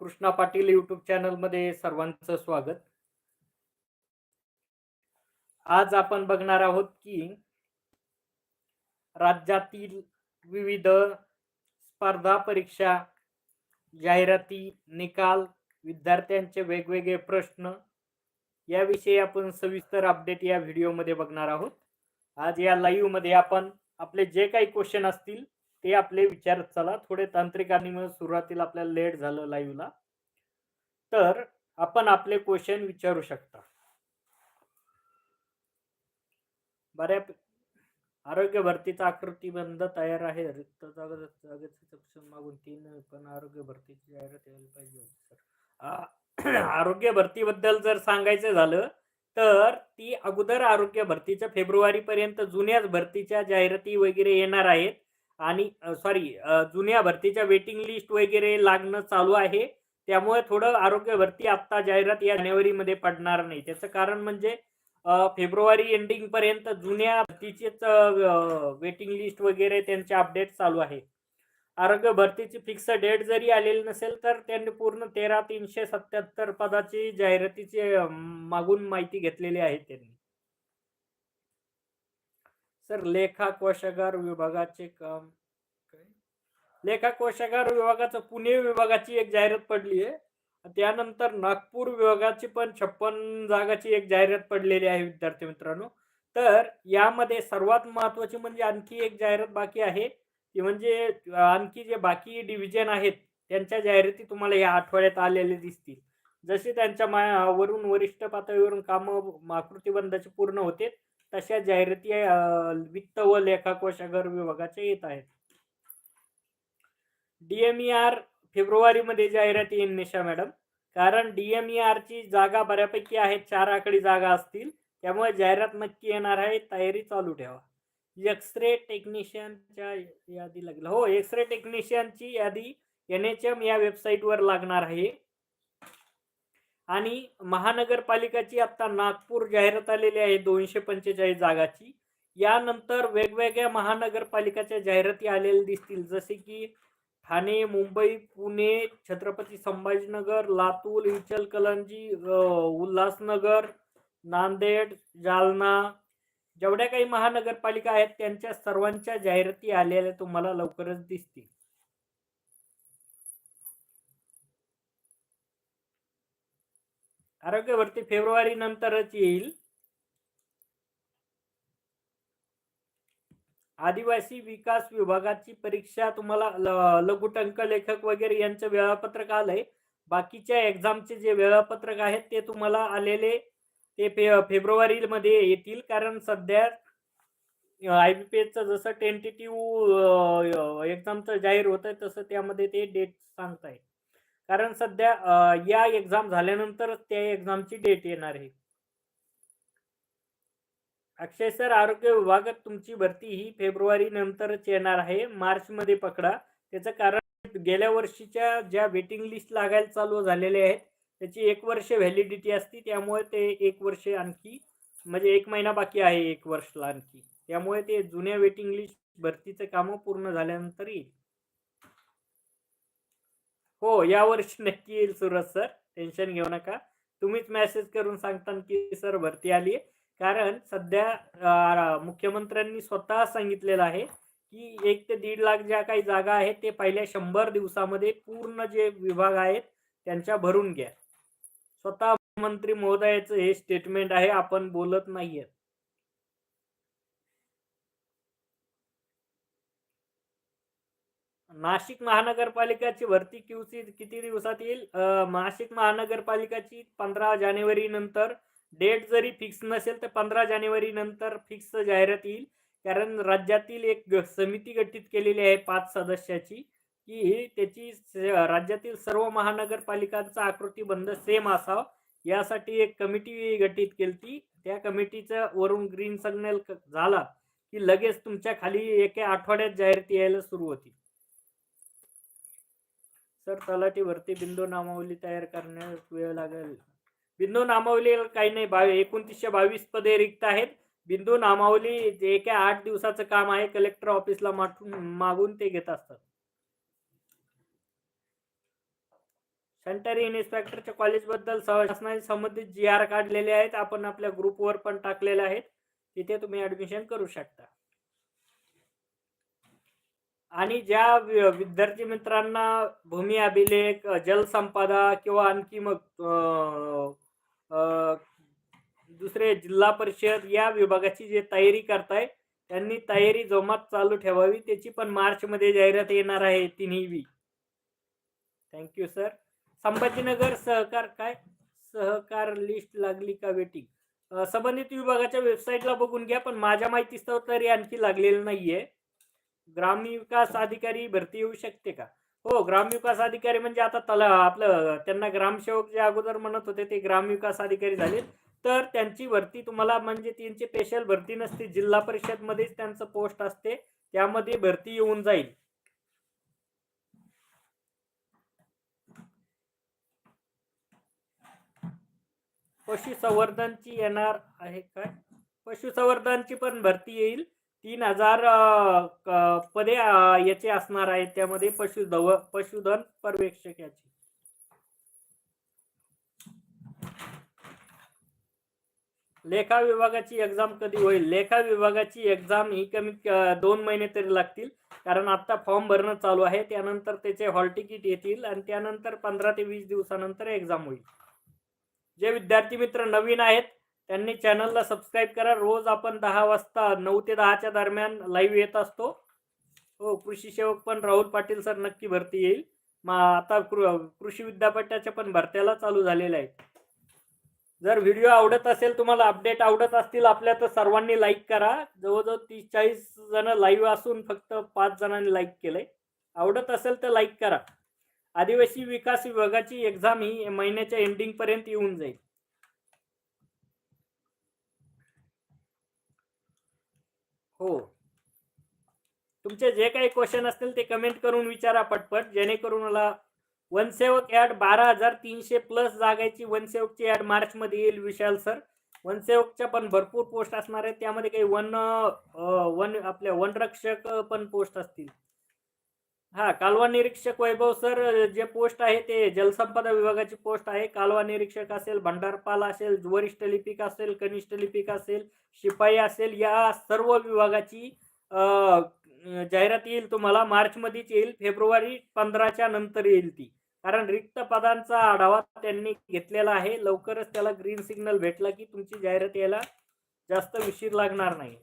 Krishna Patil YouTube चॅनलमध्ये सर्वांचं स्वागत. आज आपण बघणार आहोत की राज्यातील विविध स्पर्धा परीक्षा जाहिराती निकाल विद्यार्थ्यांचे वेगवेगळे प्रश्न याविषयी आपण सविस्तर अपडेट या व्हिडिओमध्ये बघणार आहोत. आज या लाईव्हमध्ये आपण आपले जे काही क्वेश्चन असतील ते आपले विचार चला थोडे तांत्रिक आणि सुरुवातीला आपल्याला लेट झालं लाईव्हला तर आपण आपले क्वेश्चन विचारू शकता. बऱ्या आरोग्य भरतीचा आकृतीबंध तयार आहे. रिक्त जागा तपशील मागून तीन पण आरोग्य भरतीची जाहिरात यायला पाहिजे होती सर आरोग्य भरतीबद्दल जर सांगायचं झालं तर ती अगोदर आरोग्य भरतीच्या फेब्रुवारी पर्यंत जुन्याच भरतीच्या जाहिराती वगैरे येणार आहेत. आणि सॉरी जुन्या भरतीच्या वेटिंग लिस्ट वगैरे लागणं चालू आहे. त्यामुळे थोडं आरोग्य भरती आत्ता जाहिरात या जानेवारीमध्ये पडणार नाही. त्याचं कारण म्हणजे फेब्रुवारी एंडिंग पर्यंत जुन्या भरतीचेच वेटिंग लिस्ट वगैरे त्यांचे अपडेट चालू आहे. आरोग्य भरतीची फिक्स डेट जरी आलेली नसेल तर त्यांनी पूर्ण तेरा तीनशे सत्याहत्तर पदाची जाहिरातीची मागून माहिती घेतलेली आहे त्यांनी. सर लेखा कोशागार विभागाचे काम लेखा कोशागार विभागाचं पुणे विभागाची एक जाहिरात पडली आहे. त्यानंतर नागपूर विभागाची पण छप्पन जागाची एक जाहिरात पडलेली आहे विद्यार्थी मित्रांनो. तर यामध्ये सर्वात महत्वाची म्हणजे आणखी एक जाहिरात बाकी आहे. ती म्हणजे आणखी जे बाकी डिव्हिजन आहेत त्यांच्या जाहिराती तुम्हाला या आठवड्यात आलेले दिसतील. जसे त्यांच्या मायावरून वरून वरिष्ठ पातळीवरून कामं आकृतीबंधाचे पूर्ण होते. तशा जाहिराती वित्त व लेखा कोशागार विभागाच्या येत आहेत. डीएमईआर फेब्रुवारीमध्ये जाहिरात येईल निशा मॅडम. कारण डीएमईआर ची जागा बऱ्यापैकी आहेत चार आकडी जागा असतील. त्यामुळे जाहिरात नक्की येणार आहे तयारी चालू ठेवा. एक्सरे टेक्निशियनच्या यादी लागेल हो एक्सरे टेक्निशियनची यादी एन एच एम या वेबसाईटवर लागणार आहे. आणि महानगरपालिकाची आता नागपूर जाहिरात आलेली आहे दोनशे पंचेचाळीस जागाची. यानंतर वेगवेगळ्या महानगरपालिकाच्या जाहिराती आलेल्या दिसतील. जसे की ठाणे मुंबई पुणे छत्रपती संभाजीनगर लातूर इचलकलंजी उल्हासनगर नांदेड जालना जेवढ्या काही महानगरपालिका आहेत त्यांच्या सर्वांच्या जाहिराती आलेल्या तुम्हाला लवकरच दिसतील. आरोग्य भरती फेब्रुवारी नंतरच येईल. आदिवासी विकास विभागाची परीक्षा तुम्हाला ल- लघुटंक लेखक वगैरे यांचं वेळापत्रक आलंय. बाकीच्या एक्झामचे जे वेळापत्रक आहेत ते तुम्हाला आलेले ते फे फेब्रुवारीमध्ये येतील. कारण सध्या आय बी पी एसचं जसं टेंटेटिव्ह एक्झामचं जाहीर होतं तसं त्यामध्ये ते डेट सांगताय कारण सध्या या एक्झाम झाल्यानंतरच त्या एक्झामची डेट येणार आहे. अक्षय सर आरोग्य विभागात तुमची भरती ही फेब्रुवारी नंतरच येणार आहे. मार्च मध्ये पकडा. त्याचं कारण गेल्या वर्षीच्या ज्या वेटिंग लिस्ट लागायला चालू झालेल्या आहेत त्याची एक वर्ष व्हॅलिडिटी असती. त्यामुळे ते एक वर्ष आणखी म्हणजे एक महिना बाकी आहे एक वर्षला आणखी. त्यामुळे ते जुन्या वेटिंग लिस्ट भरतीचं कामं पूर्ण झाल्यानंतर येईल. हो या वर्षी नक्की येईल सुरज सर. टेन्शन घेऊ नका. तुम्हीच मेसेज करून सांगता की सर भरती आली आहे. कारण सध्या मुख्यमंत्र्यांनी स्वतः सांगितलेलं आहे की एक ते दीड लाख ज्या काही जागा आहेत ते पहिल्या शंभर दिवसामध्ये पूर्ण जे विभाग आहेत त्यांच्या भरून घ्या. स्वतः मंत्री महोदयाचं हे स्टेटमेंट आहे आपण बोलत नाहीये नाशिक महानगरपालिकाची भरती क्यूसी किती दिवसात येईल? नाशिक महानगरपालिकाची पंधरा जानेवारी नंतर डेट जरी फिक्स नसेल तर पंधरा जानेवारी नंतर फिक्स जाहिरात येईल. कारण राज्यातील एक ग- समिती गठीत केलेली आहे पाच सदस्याची की ही त्याची राज्यातील सर्व महानगरपालिकांचा आकृतीबंध सेम असावा. यासाठी एक कमिटी गठीत केली त्या कमिटीचं वरून ग्रीन सिग्नल झाला की लगेच तुमच्या खाली एका आठवड्यात जाहिराती यायला सुरू होती. सर तलाठीवरती बिंदू नामावली तयार करण्यास वेळ लागेल. बिंदू नामावली काही नाही बावी एकोणतीसशे बावीस पदे रिक्त आहेत. बिंदू नामावली जे काय आठ दिवसाचं काम आहे कलेक्टर ऑफिसला मागून ते घेत असतात. सॅनिटरी इन्स्पेक्टरच्या कॉलेजबद्दल शासनाने संबंधित जी आर काढलेले आहेत आपण आपल्या ग्रुपवर पण टाकलेले आहेत. तिथे तुम्ही ऍडमिशन करू शकता. आणि ज्या वि- विद्यार्थी मित्रांना भूमी अभिलेख जलसंपदा किंवा आणखी मग दुसरे जिल्हा परिषद या विभागाची जे तयारी करताय त्यांनी तयारी जोमात चालू ठेवावी. त्याची पण मार्च मध्ये जाहिरात येणार आहे तिन्ही थँक्यू सर संभाजीनगर सहकार काय? सहकार लिस्ट लागली का वेटिंग? संबंधित विभागाच्या वेबसाईटला बघून घ्या पण माझ्या माहितीस्तव तरी आणखी लागलेलं नाहीये. ग्रामविकास अधिकारी भरती येऊ शकते का? हो ग्रामविकास अधिकारी म्हणजे आता तला आपलं त्यांना ग्रामसेवक जे अगोदर म्हणत होते ते ग्रामविकास अधिकारी झाले. तर त्यांची भरती तुम्हाला म्हणजे त्यांची स्पेशल भरती नसते. जिल्हा परिषद मध्येच त्यांचं पोस्ट असते. त्यामध्ये भरती येऊन जाईल. पशुसंवर्धनची येणार आहे काय? पशुसंवर्धनची पण भरती येईल. तीन हजार पदे याचे असणार आहेत. त्यामध्ये पशुधव पशुधन पर्यवेक्षक याची लेखा विभागाची एक्झाम कधी होईल? लेखा विभागाची एक्झाम ही कमीत दोन महिने तरी लागतील. कारण आता फॉर्म भरणं चालू आहे. त्यानंतर त्याचे हॉल तिकीट येतील आणि त्यानंतर पंधरा ते वीस दिवसानंतर एक्झाम होईल. जे विद्यार्थी मित्र नवीन आहेत त्यांनी चॅनलला सबस्क्राईब करा. रोज आपण दहा वाजता नऊ ते दहाच्या दरम्यान लाईव्ह येत असतो. हो कृषी सेवक पण राहुल पाटील सर नक्की भरती येईल. मग आता कृ कृषी विद्यापीठाच्या पण भरत्याला चालू झालेल्या आहेत. जर व्हिडिओ आवडत असेल तुम्हाला अपडेट आवडत असतील आपल्या तर सर्वांनी लाईक करा. जवळजवळ तीस चाळीस जण लाईव्ह असून फक्त पाच जणांनी लाईक केलंय. आवडत असेल तर लाईक करा. आदिवासी विकास विभागाची एक्झाम ही महिन्याच्या एंडिंग पर्यंत येऊन जाईल. हो. तुमचे जे काही क्वेश्चन असतील ते कमेंट करून विचारा पटपट. जेणेकरून मला वनसेवक ॲड बारा हजार तीनशे प्लस जागायची वनसेवकची ॲड मार्चमध्ये येईल विशाल सर. वनसेवकच्या पण भरपूर पोस्ट असणार आहेत. त्यामध्ये काही वन वन आपल्या वनरक्षक पण पोस्ट असतील. हा कालवा निरीक्षक वैभव सर जे पोस्ट आहे ते जलसंपदा विभागाची पोस्ट आहे. कालवा निरीक्षक असेल भंडारपाल असेल वरिष्ठ लिपिक असेल कनिष्ठ लिपिक असेल शिपाई असेल या सर्व विभागाची जाहिरात येईल तुम्हाला. मार्चमध्येच येईल फेब्रुवारी पंधराच्या नंतर येईल ती. कारण रिक्त पदांचा आढावा त्यांनी घेतलेला आहे. लवकरच त्याला ग्रीन सिग्नल भेटला की तुमची जाहिरात यायला जास्त उशीर लागणार नाही.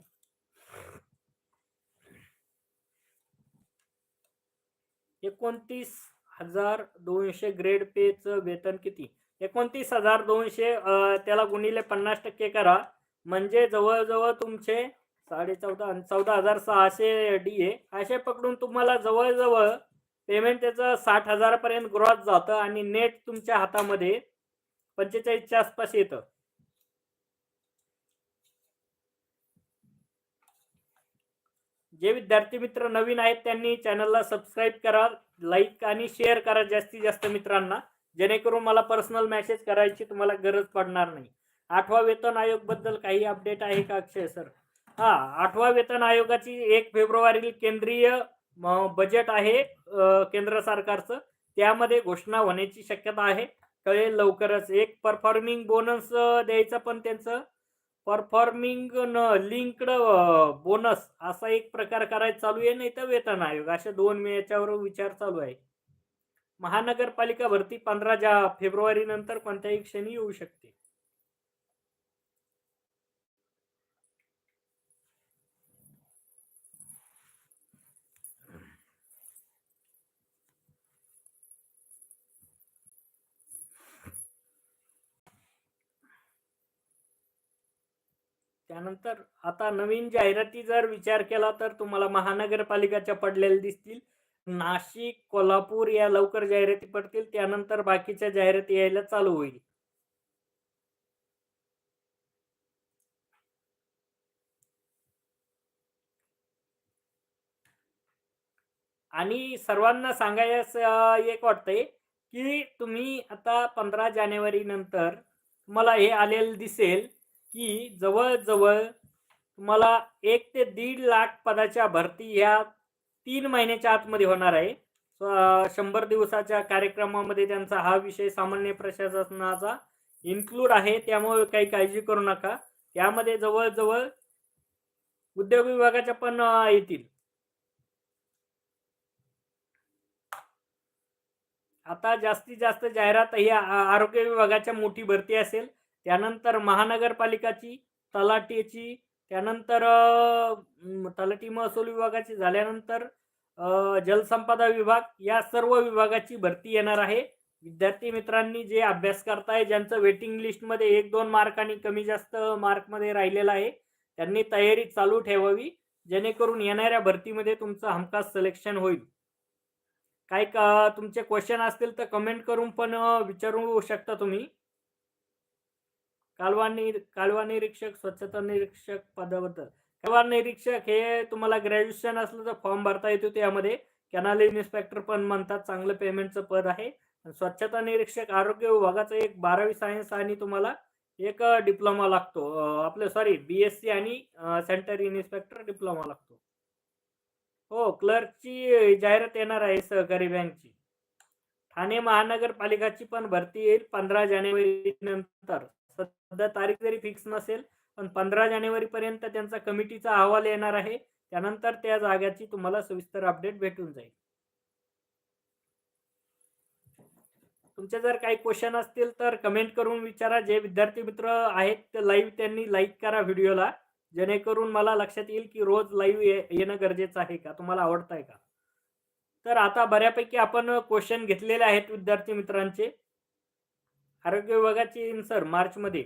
एकोणतीस हजार दोनशे ग्रेड पेचं वेतन किती? एकोणतीस हजार दोनशे त्याला गुणिले पन्नास टक्के करा. म्हणजे जवळजवळ तुमचे साडे चौदा चौदा हजार सहाशे डी ए असे पकडून तुम्हाला जवळजवळ पेमेंट त्याचं साठ हजारापर्यंत ग्रॉस जातं आणि नेट तुमच्या हातामध्ये पंचेचाळीसच्या आसपास येतं. जे विद्यार्थी मित्र नवीन आहेत त्यांनी चॅनलला सबस्क्राईब करा लाईक आणि शेअर करा जास्तीत जास्त मित्रांना. जेणेकरून मला पर्सनल मेसेज करायची तुम्हाला गरज पडणार नाही. आठवा वेतन आयोगबद्दल काही अपडेट आहे का अक्षय सर हा आठवा वेतन आयोगाची एक फेब्रुवारी केंद्रीय बजेट आहे केंद्र सरकारचं. त्यामध्ये घोषणा होण्याची शक्यता आहे. कळेल लवकरच. एक परफॉर्मिंग बोनस द्यायचं पण त्यांचं. परफॉर्मिंग लिंक्ड बोनस असा एक प्रकार करायचा चालू आहे नाही तर वेतन आयोग. अशा दोन याच्यावर विचार चालू आहे. महानगरपालिका भरती पंधरा जा फेब्रुवारी नंतर कोणत्याही क्षणी येऊ शकते. त्यानंतर आता नवीन जाहिराती जर विचार केला तर तुम्हाला महानगरपालिकाच्या पडलेल्या दिसतील. नाशिक कोल्हापूर या लवकर जाहिराती पडतील. त्यानंतर बाकीच्या जाहिराती यायला चालू होईल. आणि सर्वांना सांगायचं एक वाटतंय की तुम्ही आता पंधरा जानेवारी नंतर तुम्हाला हे आलेलं दिसेल की जवळजवळ तुम्हाला एक ते दीड लाख पदाच्या भरती ह्या तीन महिन्याच्या आतमध्ये होणार आहे. शंभर दिवसाच्या कार्यक्रमामध्ये त्यांचा हा विषय सामान्य प्रशासनाचा इन्क्लूड आहे. त्यामुळे काही काळजी करू नका. त्यामध्ये जवळजवळ उद्योग विभागाच्या पण येतील. आता जास्तीत जास्त जाहिरात ही आरोग्य विभागाच्या मोठी भरती असेल. त्यानंतर महानगरपालिकाची तलाटीची त्यानंतर तलाटी महसूल विभागाची झाल्यानंतर जलसंपदा विभाग या सर्व विभागाची भरती येणार आहे. विद्यार्थी मित्रांनी जे अभ्यास करताय ज्यांचं वेटिंग लिस्टमध्ये एक दोन मार्क आणि कमी जास्त मार्कमध्ये राहिलेलं आहे त्यांनी तयारी चालू ठेवावी जेणेकरून येणाऱ्या भरतीमध्ये तुमचं हमखास सिलेक्शन होईल. काय का तुमचे क्वेश्चन असतील तर कमेंट करून पण विचारू शकता तुम्ही. कालवा कालवा निरीक्षक स्वच्छता निरीक्षक पदाबद्दल कालवा निरीक्षक हे तुम्हाला ग्रॅज्युएशन असलं तर फॉर्म भरता येतो त्यामध्ये कॅनाल इन्स्पेक्टर पण म्हणतात चांगलं पेमेंटचं पद आहे. स्वच्छता निरीक्षक आरोग्य विभागाचं एक बारावी सायन्स आणि तुम्हाला एक डिप्लोमा लागतो. आपलं सॉरी बीएससी आणि सेंटर इन्स्पेक्टर डिप्लोमा लागतो. हो क्लर्कची जाहिरात येणार आहे सहकारी बँकची ठाणे महानगरपालिकाची पण भरती येईल पंधरा जानेवारी नंतर. सध्या तारीख जरी फिक्स नसेल पण पंधरा जानेवारी पर्यंत त्यांचा कमिटीचा अहवाल येणार आहे. त्यानंतर त्या जागाची तुम्हाला सविस्तर अपडेट भेटून जाईल. तुमचे जर काही क्वेश्चन असतील तर कमेंट करून विचारा. जे विद्यार्थी मित्र आहेत ते लाईव्ह त्यांनी लाईक करा व्हिडिओला. जेणेकरून मला लक्षात येईल की रोज लाईव्ह येणं गरजेचं आहे का? तुम्हाला आवडत आहे का? तर आता बऱ्यापैकी आपण क्वेश्चन घेतलेले आहेत विद्यार्थी मित्रांचे. आरोग्य विभागाची इन्सर मार्चमध्ये.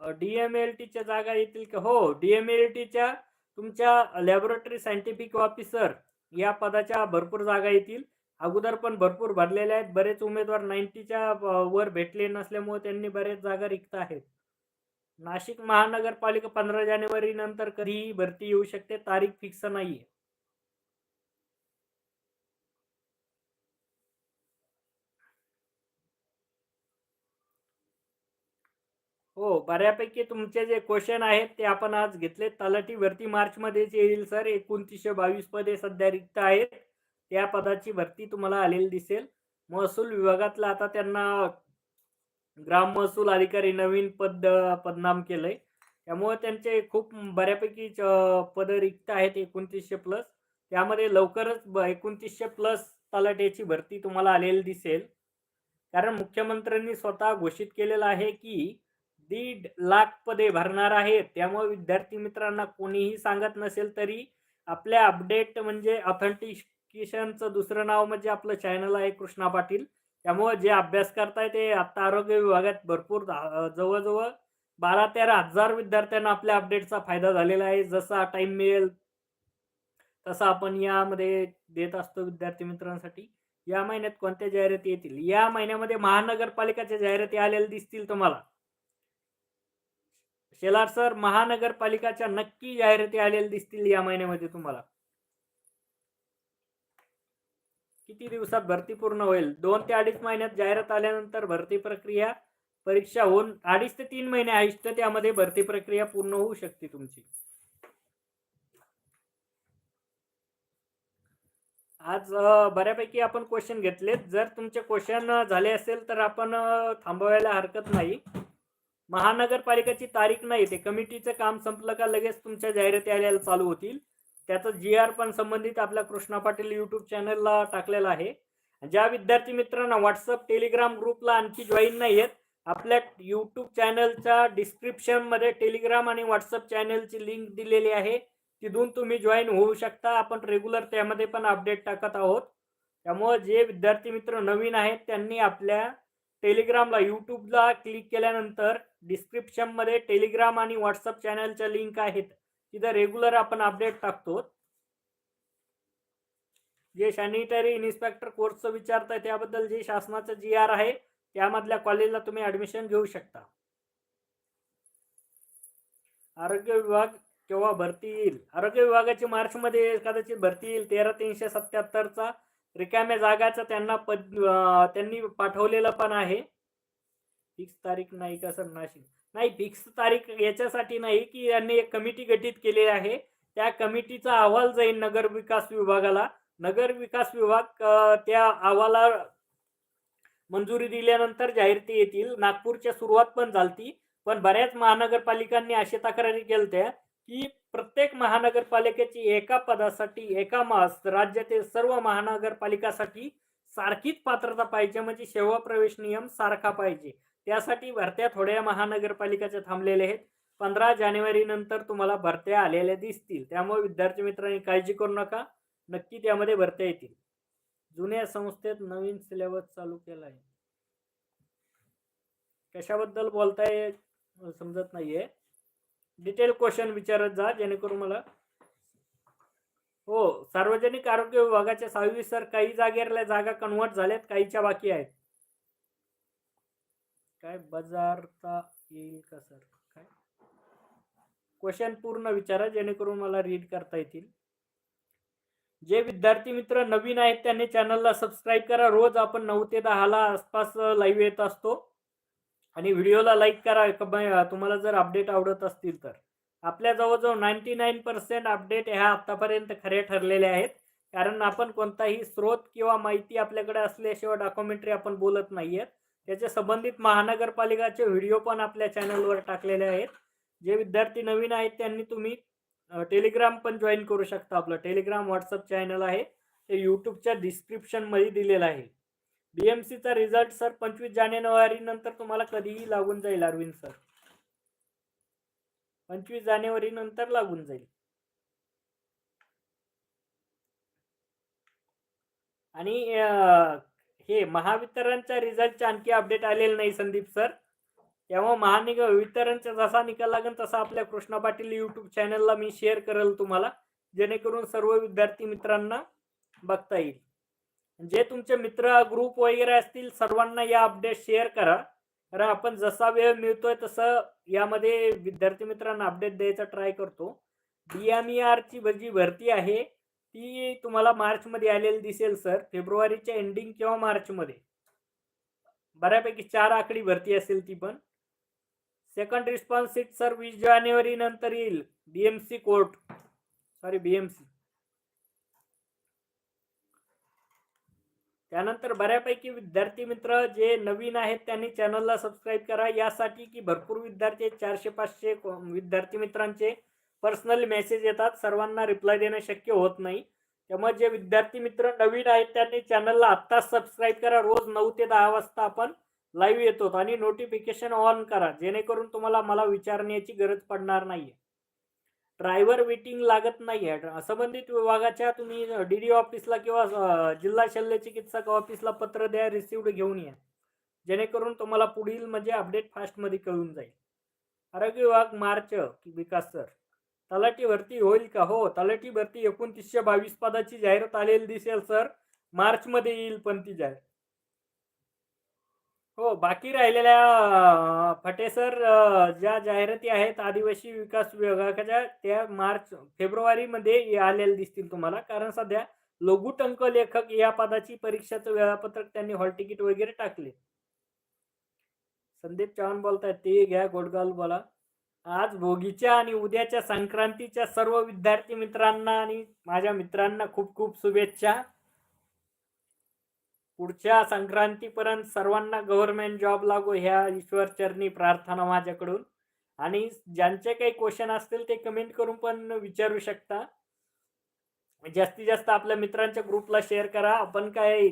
डीएमएलटीच्या जागा येतील का? हो डीएमएलटीच्या तुमच्या लॅबोरेटरी सायंटिफिक ऑफिसर या पदाच्या भरपूर जागा येतील. अगोदर पण भरपूर भरलेल्या आहेत. बरेच उमेदवार नाईन्टीच्या वर भेटले नसल्यामुळे त्यांनी बरेच जागा रिक्त आहेत. नाशिक महानगरपालिका पंधरा जानेवारी नंतर कधीही भरती येऊ शकते. तारीख फिक्स नाहीये. हो बऱ्यापैकी तुमचे जे क्वेश्चन आहेत ते आपण आज घेतले तलाठी भरती मार्चमध्येच येईल सर एकोणतीसशे बावीस पदे सध्या रिक्त आहेत. त्या पदाची भरती तुम्हाला आलेली दिसेल. महसूल विभागातला आता त्यांना ग्राम महसूल अधिकारी नवीन पद पदनाम केलंय. त्यामुळे त्यांचे खूप बऱ्यापैकी पद रिक्त आहेत एकोणतीसशे प्लस त्यामध्ये लवकरच ब एकोणतीसशे प्लस तलाठ्याची भरती तुम्हाला आलेली दिसेल. कारण मुख्यमंत्र्यांनी स्वतः घोषित केलेलं आहे की दीड लाख पदे भरणार आहेत. त्यामुळे विद्यार्थी मित्रांना कोणीही सांगत नसेल तरी आपल्या अपडेट म्हणजे ऑथेंटिकेशनचं दुसरं नाव म्हणजे आपलं चॅनल आहे कृष्णा पाटील. त्यामुळे जे अभ्यास करताय ते आता आरोग्य विभागात भरपूर जवळजवळ बारा तेरा हजार विद्यार्थ्यांना आपल्या अपडेटचा फायदा झालेला आहे. जसा टाइम मिळेल तसा आपण यामध्ये देत असतो विद्यार्थी मित्रांसाठी. या महिन्यात कोणत्या जाहिराती येतील? या महिन्यामध्ये महानगरपालिकाच्या जाहिराती आलेल्या दिसतील तुम्हाला. शेलार सर महानगरपालिकाच्या नक्की जाहिराती आलेल्या दिसतील या महिन्यामध्ये तुम्हाला. किती दिवसात भरती पूर्ण होईल? दोन ते अडीच महिन्यात जाहिरात आल्यानंतर भरती प्रक्रिया परीक्षा होऊन अडीच ते तीन महिने आहेत त्यामध्ये भरती प्रक्रिया पूर्ण होऊ शकते तुमची. आज बऱ्यापैकी आपण क्वेश्चन घेतलेत. जर तुमचे क्वेश्चन झाले असेल तर आपण थांबवायला हरकत नाही. महानगरपालिकेची तारीख नाही ते कमिटीचं काम संपलं का लगेच तुमच्या जाहिराती आल्याला चालू होतील. त्याचं जी आर पण संबंधित आपल्या कृष्णा पाटील यूट्यूब चॅनलला टाकलेला आहे. ज्या विद्यार्थी मित्रांना व्हॉट्सअप टेलिग्राम ग्रुपला आणखी जॉईन नाही आहेत आपल्या यूट्यूब चॅनलच्या डिस्क्रिप्शनमध्ये टेलिग्राम आणि व्हॉट्सअप चॅनलची लिंक दिलेली आहे. तिथून तुम्ही जॉईन होऊ शकता. आपण रेग्युलर त्यामध्ये पण अपडेट टाकत आहोत. त्यामुळे जे विद्यार्थी मित्र नवीन आहेत त्यांनी आपल्या टेलिग्रामला यूट्यूबला क्लिक केल्यानंतर डिस्क्रिप्शनमध्ये टेलिग्राम आणि व्हॉट्सअप चॅनलच्या लिंक आहेत. तिथं रेग्युलर आपण अपडेट टाकतो. जे सॅनिटरी इन्स्पेक्टर कोर्सचं विचारताय त्याबद्दल जे शासनाचं जी आर आहे त्यामधल्या कॉलेजला तुम्ही ऍडमिशन घेऊ शकता. आरोग्य विभाग केव्हा भरती येईल? आरोग्य विभागाची मार्चमध्ये कदाचित भरती येईल तेरा तीनशे सत्याहत्तरचा रिकाम्या जागाचं त्यांना पद त्यांनी पाठवलेलं पण आहे. फिक्स तारीख नाही का सर नाशिक नाही फिक्स तारीख याच्यासाठी नाही की यांनी एक कमिटी गठीत केलेली आहे. त्या कमिटीचा अहवाल जाईल नगर विकास विभागाला. नगर विकास विभाग त्या अहवाला मंजुरी दिल्यानंतर जाहिराती येतील. नागपूरच्या सुरुवात पण झालती. पण बऱ्याच महानगरपालिकांनी अशी तक्रारी केल्या की प्रत्येक महानगरपालिकेची एका पदासाठी एका मास राज्यातील सर्व महानगरपालिकासाठी सारखीच पात्रता पाहिजे म्हणजे सेवा प्रवेश नियम सारखा पाहिजे. त्यासाठी भरत्या थोड्या महानगरपालिकाच्या थांबलेल्या आहेत. पंधरा जानेवारी नंतर तुम्हाला भरत्या आलेल्या दिसतील. त्यामुळे विद्यार्थी मित्रांनी काळजी करू नका. नक्की त्यामध्ये भरत्या येतील. जुन्या संस्थेत नवीन सिलेबस चालू केला आहे. कशाबद्दल बोलताय समजत नाहीये. डिटेल क्वेश्चन विचारत जा जेणेकरून मला हो सार्वजनिक आरोग्य विभागाच्या सहावी सर काही जागेरल्या जागा कन्वर्ट झाल्यात काहीच्या बाकी आहेत. काय बजारता येईल का सर? काय? क्वेश्चन पूर्ण विचारा जेणेकरून मला रीड करता येतील. जे विद्यार्थी मित्र नवीन आहेत त्यांनी चॅनलला सबस्क्राईब करा. रोज आपण नऊ ते दहाला आसपास लाईव्ह येत असतो. आणि व्हिडिओला लाईक करा तुम्हाला जर अपडेट आवडत असतील तर. आपल्या जवळजवळ नाईन्टी नाईन पर्सेंट अपडेट ह्या आतापर्यंत खरे ठरलेले आहेत. कारण आपण कोणताही स्रोत किंवा माहिती आपल्याकडे असल्याशिवाय डॉक्युमेंटरी आपण बोलत नाहीयेत त्याच्या संबंधित महानगरपालिकाचे व्हिडिओ पण आपल्या चॅनलवर टाकलेले आहेत. जे विद्यार्थी नवीन आहेत त्यांनी तुम्ही टेलिग्राम पण जॉईन करू शकता आपलं. टेलिग्राम व्हॉट्सअप चॅनल आहे. ते यूट्यूबच्या डिस्क्रिप्शनमध्ये दिलेलं आहे. बी एम सीचा रिझल्ट सर पंचवीस जानेवारी नंतर तुम्हाला कधीही लागून जाईल अरविंद सर पंचवीस जानेवारी नंतर लागून जाईल. आणि हे महावितरणच्या रिझल्टच्या आणखी अपडेट आलेलं नाही संदीप सर तेव्हा महानिग वितरणचा जसा निकाल लागेल तसा आपल्या कृष्णा पाटील यूट्यूब चॅनलला मी शेअर करेल तुम्हाला जेणेकरून सर्व विद्यार्थी मित्रांना बघता येईल. जे तुमचे मित्र ग्रुप वगैरे असतील सर्वांना या अपडेट शेअर करा. कारण आपण जसा वेळ मिळतोय तसं यामध्ये विद्यार्थी मित्रांना अपडेट द्यायचा ट्राय करतो. डी ई आरची जी भरती आहे ती तुम्हाला मार्चमध्ये आलेली दिसेल सर फेब्रुवारीच्या एंडिंग किंवा मार्चमध्ये. बऱ्यापैकी चार आकडी भरती असेल ती पण. सेकंड रिस्पॉन्स सीट सर वीस जानेवारी नंतर येईल. बीएमसी कोर्ट सॉरी बीएमसी त्यानंतर बऱ्यापैकी विद्यार्थी मित्र जे नवीन आहेत त्यांनी चॅनलला सबस्क्राईब करा. यासाठी की भरपूर विद्यार्थी चारशे पाचशे विद्यार्थी मित्रांचे पर्सनल मेसेज येतात. सर्वांना रिप्लाय देणं शक्य होत नाही. त्यामुळे जे विद्यार्थी मित्र नवीन आहेत त्यांनी चॅनलला आत्ताच सबस्क्राईब करा. रोज नऊ ते दहा वाजता आपण लाईव्ह येतो आणि नोटिफिकेशन ऑन करा. जेणेकरून तुम्हाला मला विचारण्याची गरज पडणार नाहीये. ड्रायव्हर वेटिंग लागत नाही आहे. संबंधित विभागाच्या तुम्ही डी डी ऑफिसला किंवा जिल्हा शल्य चिकित्सक ऑफिसला पत्र द्या रिसिव्ड घेऊन या. जेणेकरून तुम्हाला पुढील म्हणजे अपडेट फास्टमध्ये कळून जाईल. आरोग्य विभाग मार्च की विकास सर. तलाठी भरती होईल का? हो तलाठी भरती एकोणतीसशे बावीस पदाची जाहिरात आलेली दिसेल सर. मार्चमध्ये येईल पण ती जाहीर. हो बाकी राहिलेल्या अ, फटे सर अ, ज्या जाहिराती आहेत आदिवासी विकास विभागाच्या त्या मार्च फेब्रुवारीमध्ये आलेल्या दिसतील तुम्हाला. कारण सध्या लघुटंक लेखक या पदाची परीक्षाचं वेळापत्रक त्यांनी हॉल तिकीट वगैरे टाकले. संदीप चव्हाण बोलतायत ते घ्या गोडगाल बोला. आज भोगीच्या आणि उद्याच्या संक्रांतीच्या सर्व विद्यार्थी मित्रांना आणि माझ्या मित्रांना खूप खूप शुभेच्छा. पुढच्या संक्रांतीपर्यंत सर्वांना गव्हर्नमेंट जॉब लागो ह्या ईश्वरचरणी प्रार्थना माझ्याकडून. आणि ज्यांचे काही क्वेश्चन असतील ते कमेंट करून पण विचारू शकता. जास्तीत जास्त आपल्या मित्रांच्या ग्रुपला शेअर करा. आपण काय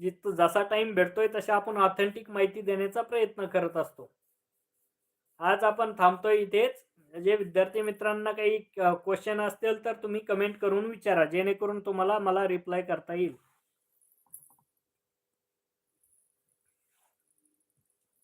जित जसा टाइम भेटतोय तशा आपण ऑथेंटिक माहिती देण्याचा प्रयत्न करत असतो. आज आपण थांबतोय इथेच. जे विद्यार्थी मित्रांना काही क्वेश्चन असतील तर तुम्ही कमेंट करून विचारा. जेणेकरून तुम्हाला मला रिप्लाय करता येईल.